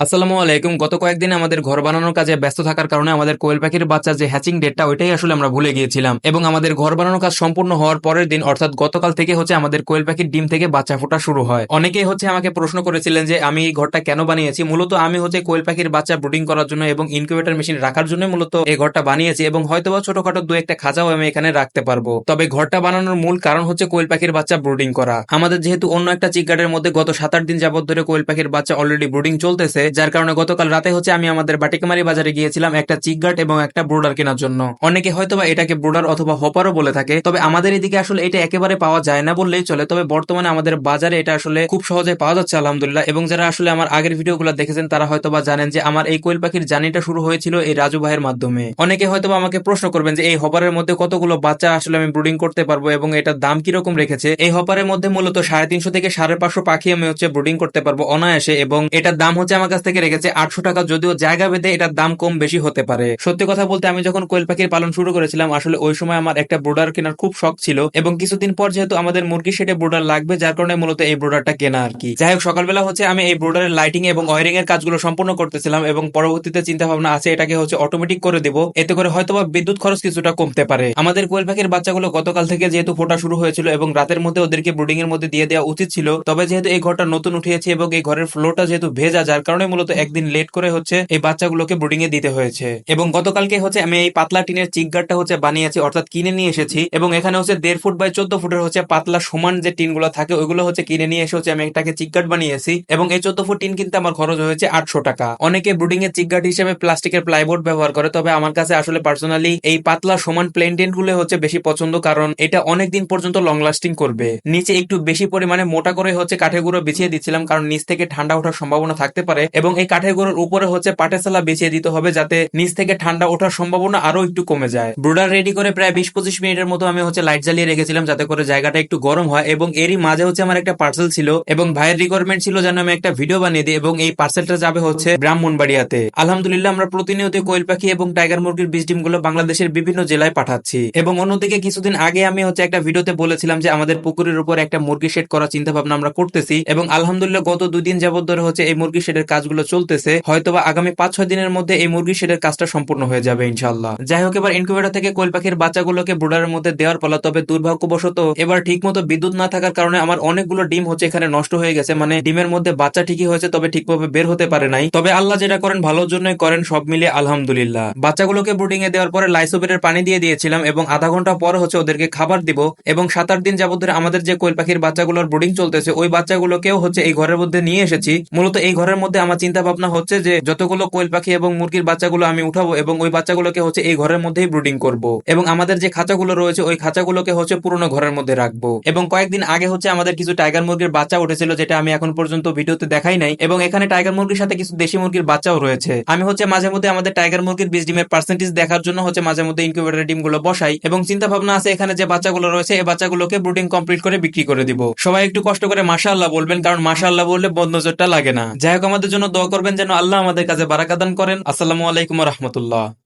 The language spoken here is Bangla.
আসসালামু আলাইকুম। গত কয়েকদিন আমাদের ঘর বানানোর কাজে ব্যস্ত থাকার কারণে আমাদের কোয়েল পাখির বাচ্চার যে হ্যাচিং ডেটটা ওইটাই আসলে আমরা ভুলে গিয়েছিলাম। এবং আমাদের ঘর বানানোর কাজ সম্পূর্ণ হওয়ার পরের দিন, অর্থাৎ গতকাল থেকে হচ্ছে আমাদের কোয়েল পাখির ডিম থেকে বাচ্চা ফোটা শুরু হয়। অনেকেই হচ্ছে আমাকে প্রশ্ন করেছিলেন যে, আমি এই ঘরটা কেন বানিয়েছি? মূলত আমি হচ্ছে কোয়েল পাখির বাচ্চা ব্রুডিং করার জন্য এবং ইনকিউবেটর মেশিন রাখার জন্য মূলত এই ঘরটা বানিয়েছি এবং হয়তোবা ছোটখাটো দু একটা খাঁচাও আমি এখানে রাখতে পারব। তবে ঘরটা বানানোর মূল কারণ হচ্ছে কোয়েল পাখির বাচ্চা ব্রুডিং করা। আমাদের যেহেতু অন্য একটা চিকগার্ডের মধ্যে গত সাত আট দিন যাবত ধরে কোয়েল পাখির বাচ্চা অলরেডি ব্রুডিং চলতেছে যার কারণে গতকাল রাতে হচ্ছে আমি আমাদের বাটিকামারি বাজারে গিয়েছিলাম একটা চিকগার্ড এবং একটা ব্রোডার কেনার জন্য। অনেকে হয়তোবা এটাকে ব্রোডার অথবা হপারও বলে থাকে, তবে আমাদের এদিকে আসলে এটা একেবারে পাওয়া যায় না বললেই চলে, তবে বর্তমানে আমাদের বাজারে এটা আসলে খুব সহজে পাওয়া যাচ্ছে, আলহামদুলিল্লাহ। এবং যারা আসলে আমার আগের ভিডিওগুলো দেখেছেন, তারা হয়তোবা জানেন যে আমার এই কোয়েল পাখির জার্নিটা শুরু হয়েছিল এই রাজু ভাইয়ের মাধ্যমে। অনেকে হয়তোবা আমাকে প্রশ্ন করবেন যে, এই হপারের মধ্যে কতগুলো বাচ্চা আসলে আমি ব্রুডিং করতে পারব এবং এটার দাম কীরকম রেখেছে? এই হপারের মধ্যে মূলত সাড়ে তিনশো থেকে সাড়ে পাঁচশো পাখি আমি হচ্ছে ব্রুডিং করতে পারব অনায়াসে এবং এটার দাম হচ্ছে আমার কাছ থেকে রেখেছে আটশো টাকা, যদিও জায়গা ভেদে এটার দাম কম বেশি হতে পারে। সত্যি কথা বলতে আমি যখন কোয়েল পাখির পালন শুরু করেছিলাম, আসলে ওই সময় আমার একটা ব্রোডার কেনার খুব শখ ছিল এবং কিছুদিন পর যেহেতু আমাদের মুরগি সেটে ব্রোডার লাগবে, যার কারণে মূলত এই ব্রোডারটা কেনা আর কি। যাই হোক, সকালবেলা হচ্ছে আমি এই ব্রোডারের লাইটিং এবং ওয়ারিং এর কাজগুলো সম্পূর্ণ করতেছিলাম এবং পরবর্তীতে চিন্তা ভাবনা আছে, এটাকে হচ্ছে অটোমেটিক করে দেবো। এতে করে হয়তোবা বিদ্যুৎ খরচ কিছুটা কমতে পারে। আমাদের কোয়েল পাখির বাচ্চাগুলো গতকাল থেকে যেহেতু ফোটা শুরু হয়েছিল এবং রাতের মধ্যে ওদেরকে ব্রুডিং এর মধ্যে দিয়ে দেওয়া উচিত ছিল, তবে যেহেতু এই ঘরটা নতুন উঠিয়েছে এবং এই ঘরের ফ্লোরটা যেহেতু ভেজা, যার কারণে মূলত একদিন লেট করে হচ্ছে এই বাচ্চাগুলোকে ব্রুডিং এ দিতে হয়েছে। এবং গতকালকে হচ্ছে আমি এই পাতলা টিনের চিকগারটা হচ্ছে বানিয়েছি, অর্থাৎ কিনে নিয়ে এসেছি। এবং এখানে হচ্ছে দেড় ফুট বাই চোদ্দ ফুটের হচ্ছে পাতলা সমান যে টিনগুলো থাকে, ওইগুলো হচ্ছে কিনে নিয়ে এসে হচ্ছে আমি একটাকে চিকগার্ড বানিয়েছি। এবং এই চোদ্দ ফুট টিন কিনতে আমার খরচ হয়েছে আটশো টাকা। অনেকে ব্রুডিং এর চিক গার্ড হিসেবে প্লাস্টিকের প্লাইবোর্ড ব্যবহার করে, তবে আমার কাছে আসলে পার্সোনালি এই পাতলা সমান প্লেন টিনগুলো হচ্ছে বেশি পছন্দ, কারণ এটা অনেক দিন পর্যন্ত লং লাস্টিং করবে। নিচে একটু বেশি পরিমাণে মোটা করে হচ্ছে কাঠের গুঁড়ো বিছিয়ে দিচ্ছিলাম, কারণ নিচ থেকে ঠান্ডা ওঠার সম্ভাবনা থাকতে পারে। এবং এই কাঠের গুঁড়োর উপরে হচ্ছে পাটের সালা বিছিয়ে দিতে হবে যাতে নিচ থেকে ঠান্ডা ওঠার সম্ভাবনা আরও একটু কমে যায়। ব্রুডার রেডি করে প্রায় বিশ পঁচিশ মিনিটের মতো আমি হচ্ছে লাইট জ্বালিয়ে রেখেছিলাম যাতে করে জায়গাটা একটু গরম হয় এবং এরই মাঝে হচ্ছে আমার একটা পার্সেল ছিল এবং ভাইয়ের রিকোয়ারমেন্ট ছিল যেন আমি একটা ভিডিও বানিয়ে দিই এবং এই পার্সেলটা যাবে হচ্ছে ব্রাহ্মণবাড়িয়াতে। আলহামদুলিল্লাহ আমরা প্রতিনিয়ত কোয়েল পাখি এবং টাইগার মুরগির বীজ ডিমগুলো বাংলাদেশের বিভিন্ন জেলায় পাঠাচ্ছি এবং অন্যদিকে কিছুদিন আগে আমি হচ্ছে একটা ভিডিওতে বলেছিলাম যে আমাদের পুকুরের উপর একটা মুরগি শেড করার চিন্তা ভাবনা আমরা করতেছি এবং আলহামদুলিল্লাহ গত দুই দিন যাবত ধরে হচ্ছে এই মুরগি শেডের কাজগুলো চলতেছে, হয়তোবা আগামী পাঁচ ছয় দিনের মধ্যে এই মুরগি শেডের কাজটা সম্পূর্ণ হয়ে যাবে ইনশাল্লাহ যাই হোক, এবার ইনকিউবেটর থেকে কোয়েল পাখির বাচ্চাগুলোকে ব্রুডারের মধ্যে দেওয়ার পালা, তবে দুর্ভাগ্যবশত এবার ঠিক মতো বিদ্যুৎ না থাকার কারণে আমার অনেকগুলো ডিম হচ্ছে এখানে নষ্ট হয়ে গেছে মানে ডিমের মধ্যে বাচ্চা ঠিকই হয়েছে, তবে ঠিকভাবে বের হতে পারে নাই। তবে আল্লাহ যেটা করেন, ভালোর জন্যই করেন, সব মিলিয়ে আলহামদুলিল্লাহ। বাচ্চাগুলোকে ব্রুডিং এ দেওয়ার পরে লাইসোবেরের পানি দিয়ে দিয়েছিলাম এবং আধা ঘণ্টা পরে হচ্ছে ওদেরকে খাবার দিব এবং সাত আট দিন যাবত ধরে আমাদের যে কোয়েল পাখির বাচ্চাগুলোর ব্রুডিং চলতেছে, ওই বাচ্চাগুলোকেও হচ্ছে এই ঘরের মধ্যে নিয়ে এসেছি। মূলত এই ঘরের মধ্যে আমার চিন্তা ভাবনা হচ্ছে যে যতগুলো কোয়েল পাখি এবং মুরগির বাচ্চাগুলো আমি উঠাবো এবং ওই বাচ্চাগুলোকে হচ্ছে এই ঘরের মধ্যেই ব্রুডিং করব। এবং আমাদের যে খাঁচাগুলো রয়েছে, ওই খাঁচাগুলোকে হচ্ছে পুরোনো ঘরের মধ্যে রাখব। এবং কয়েকদিন আগে হচ্ছে আমাদের কিছু টাইগার মুরগির বাচ্চা উঠেছিল, যেটা আমি এখন পর্যন্ত ভিডিওতে দেখাই নাই। এবং এখানে টাইগার মুরগির সাথে কিছু দেশি মুরগির বাচ্চাও রয়েছে। আমি হচ্ছে মাঝে মধ্যে আমাদের টাইগার মুরগির বীজ ডিমের পার্সেন্টেজ দেখার জন্য হচ্ছে মাঝে মধ্যে ইনকিউবেটর ডিমগুলো বসাই। এবং চিন্তা ভাবনা আছে, এখানে যে বাচ্চাগুলো রয়েছে এই বাচ্চাগুলোকে ব্রুডিং কমপ্লিট করে বিক্রি করে দিব। সবাই একটু কষ্ট করে মাসা আল্লাহ বলবেন, কারণ মাসা আল্লাহ বললে বদ নজরটা লাগে না। যাই হোক, আমাদের জন্য দোয়া করবেন যেন আল্লাহ আমাদের কাছে বারাকাদান করেন। আসসালামু আলাইকুম রহমতুল্লাহ।